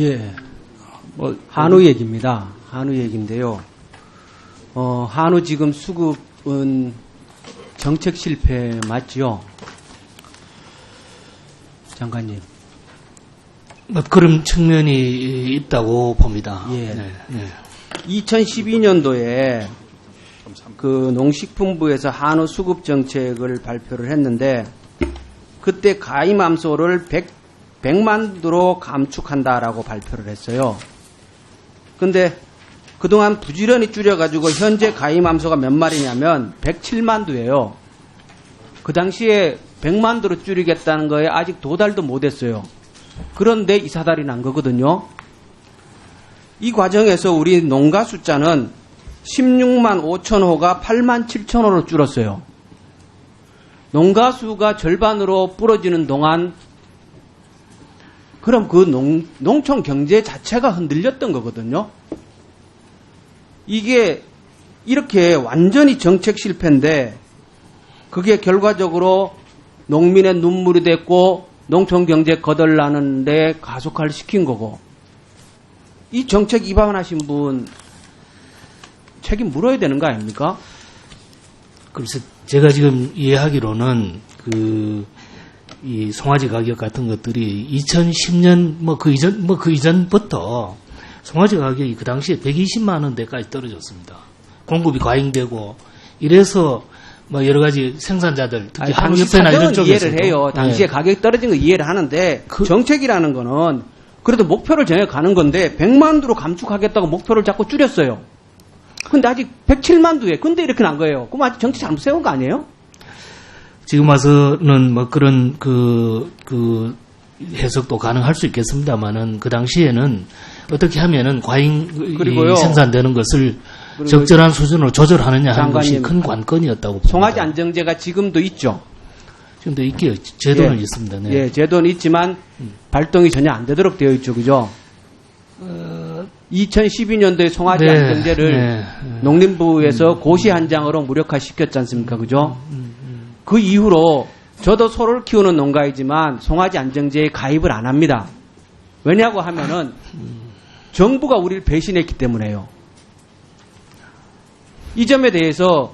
예. 뭐 한우 얘기입니다. 한우 얘기인데요. 어, 한우 지금 수급은 정책 실패 맞지요? 장관님. 뭐 그런 측면이 있다고 봅니다. 예. 네, 네. 2012년도에 그 농식품부에서 한우 수급 정책을 발표를 했는데 그때 가임암소를 100, 100만 두로 감축한다라고 발표를 했어요. 근데 그동안 부지런히 줄여가지고 현재 가임암소가 몇 마리냐면 107만 두예요. 그 당시에 100만 두로 줄이겠다는 거에 아직 도달도 못했어요. 그런데 이 사달이 난 거거든요. 이 과정에서 우리 농가 숫자는 16만 5천 호가 8만 7천 호로 줄었어요. 농가 수가 절반으로 부러지는 동안 그럼 그 농, 농촌 경제 자체가 흔들렸던 거거든요. 이게 이렇게 완전히 정책 실패인데 그게 결과적으로 농민의 눈물이 됐고 농촌 경제 거덜나는데 가속화를 시킨 거고 이 정책 위반하신 분 책임 물어야 되는 거 아닙니까? 그래서 제가 지금 이해하기로는 그, 이 송아지 가격 같은 것들이 2010년 뭐 그 이전, 뭐 그 이전부터 송아지 가격이 그 당시에 120만 원대까지 떨어졌습니다. 공급이 과잉되고 이래서 뭐 여러 가지 생산자들 특히 아니, 한우 당시 협회나 이런 쪽에서 이해를 해요. 당시에 가격이 떨어진 거 이해를 하는데 그- 정책이라는 거는 그래도 목표를 정해 가는 건데 100만 두로 감축하겠다고 목표를 자꾸 줄였어요. 근데 아직 107만 두에 근데 이렇게 난 거예요. 그럼 아직 정책 잘못 세운 거 아니에요? 지금 와서는 뭐 그런 그, 그 해석도 가능할 수 있겠습니다만은 그 당시에는 어떻게 하면은 과잉 이 그리고요. 생산되는 것을 적절한 수준으로 조절하느냐 하는 것이 큰 관건이었다고 봅니다. 송아지 안정제가 지금도 있죠. 지금도 있기요. 제도는 예. 있습니다. 네. 예, 제도는 있지만 발동이 전혀 안 되도록 되어 있죠. 그죠? 2012년도에 송아지 네, 안정제를 네, 네. 농림부에서 고시 한 장으로 무력화 시켰지 않습니까? 그죠? 그 이후로 저도 소를 키우는 농가이지만 송아지 안정제에 가입을 안 합니다. 왜냐고 하면은 정부가 우리를 배신했기 때문에요. 이 점에 대해서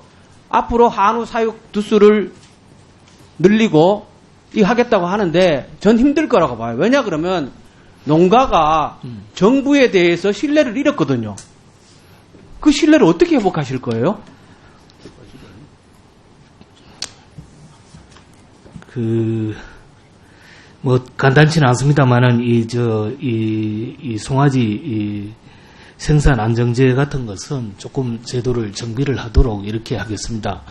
앞으로 한우 사육 두수를 늘리고 이 하겠다고 하는데 전 힘들 거라고 봐요. 왜냐 그러면 농가가 정부에 대해서 신뢰를 잃었거든요. 그 신뢰를 어떻게 회복하실 거예요? 그, 뭐, 간단치는 않습니다만은, 이, 저, 이, 이 송아지, 이, 생산 안정제 같은 것은 조금 제도를 정비를 하도록 이렇게 하겠습니다.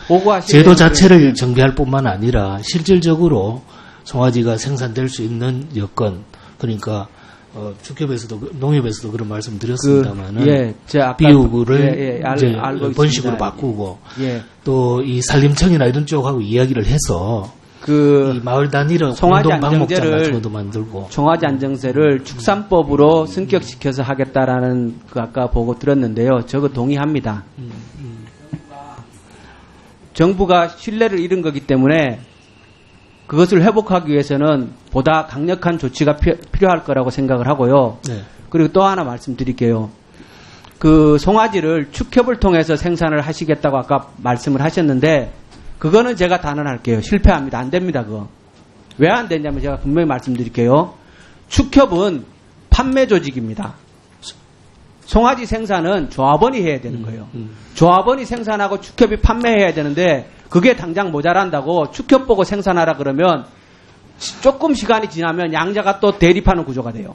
제도 자체를 정비할 뿐만 아니라 실질적으로 송아지가 생산될 수 있는 여건, 그러니까, 어, 축협에서도, 그- 농협에서도 그런 말씀 드렸습니다만은, 그, 예, 비육을 예, 예, 알, 이제 번식으로. 바꾸고, 예, 또이 산림청이나 이런 쪽하고 이야기를 해서, 이 그 마을 단위로 송아지 안정제를 만들고 종아지 안정세를 축산법으로 승격시켜서 하겠다라는 그 아까 보고 들었는데요. 저거 동의합니다. 정부가 신뢰를 잃은 거기 때문에 그것을 회복하기 위해서는 보다 강력한 조치가 피- 필요할 거라고 생각을 하고요. 네. 그리고 또 하나 말씀드릴게요. 그 송아지를 축협을 통해서 생산을 하시겠다고 아까 말씀을 하셨는데 그거는 제가 단언할게요. 실패합니다. 안 됩니다. 그거. 왜 안 되냐면 제가 분명히 말씀드릴게요. 축협은 판매 조직입니다. 송아지 생산은 조합원이 해야 되는 거예요. 음. 조합원이 생산하고 축협이 판매해야 되는데 그게 당장 모자란다고 축협 보고 생산하라 그러면 시- 조금 시간이 지나면 양자가 또 대립하는 구조가 돼요.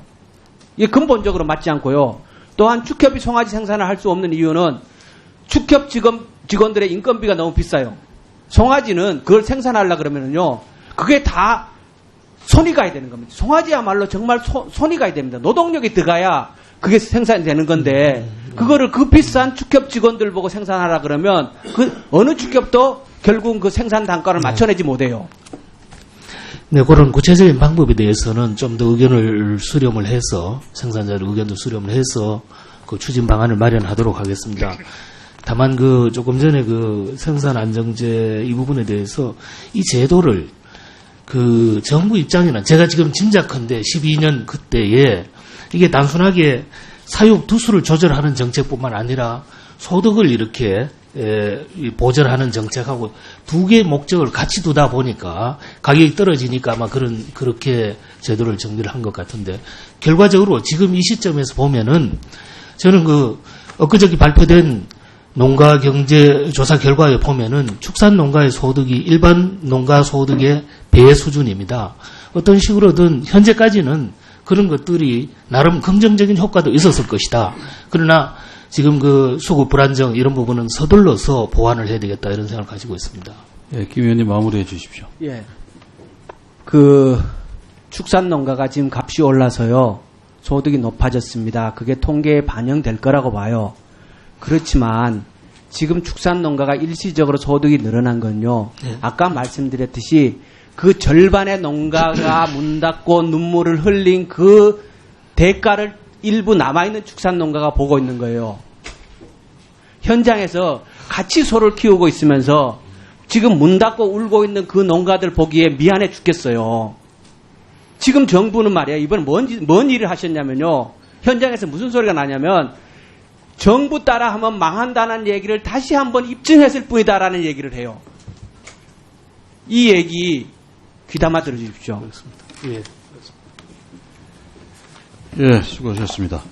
이게 근본적으로 맞지 않고요. 또한 축협이 송아지 생산을 할 수 없는 이유는 축협 직원, 직원들의 인건비가 너무 비싸요. 송아지는 그걸 생산하려 그러면은요, 그게 다 손이 가야 되는 겁니다. 송아지야말로 정말 소- 손이 가야 됩니다. 노동력이 들어가야 그게 생산이 되는 건데, 그거를 그 비싼 축협 직원들 보고 생산하라 그러면, 그 어느 축협도 결국은 그 생산 단가를 맞춰내지 못해요. 네, 그런 구체적인 방법에 대해서는 좀 더 의견을 수렴을 해서 생산자들 의견도 수렴을 해서 그 추진 방안을 마련하도록 하겠습니다. 다만 그 조금 전에 그 생산 안정제 이 부분에 대해서 이 제도를 그 정부 입장에는 제가 지금 짐작컨대 12년 그때에 이게 단순하게 사육 두수를 조절하는 정책뿐만 아니라 소득을 이렇게 보절하는 정책하고 두 개의 목적을 같이 두다 보니까 가격이 떨어지니까 아마 그런 그렇게 제도를 정리를 한 것 같은데 결과적으로 지금 이 시점에서 보면은 저는 그 엊그저께 발표된 농가 경제 조사 결과에 보면은 축산 농가의 소득이 일반 농가 소득의 배 수준입니다. 어떤 식으로든 현재까지는 그런 것들이 나름 긍정적인 효과도 있었을 것이다. 그러나 지금 그 수급 불안정 이런 부분은 서둘러서 보완을 해야 되겠다 이런 생각을 가지고 있습니다. 예, 김 의원님 마무리해 주십시오. 예. 그 축산 농가가 지금 값이 올라서요. 소득이 높아졌습니다. 그게 통계에 반영될 거라고 봐요. 그렇지만 지금 축산 농가가 일시적으로 소득이 늘어난 건요. 네. 아까 말씀드렸듯이 그 절반의 농가가 문 닫고 눈물을 흘린 그 대가를 일부 남아있는 축산 농가가 보고 있는 거예요. 현장에서 같이 소를 키우고 있으면서 지금 문 닫고 울고 있는 그 농가들 보기에 미안해 죽겠어요. 지금 정부는 말이야, 이번에 뭔, 지- 뭔 일을 하셨냐면요. 현장에서 무슨 소리가 나냐면, 정부 따라 하면 망한다는 얘기를 다시 한번 입증했을 뿐이다라는 얘기를 해요. 이 얘기 귀담아 들어주십시오. 예. 예, 수고하셨습니다.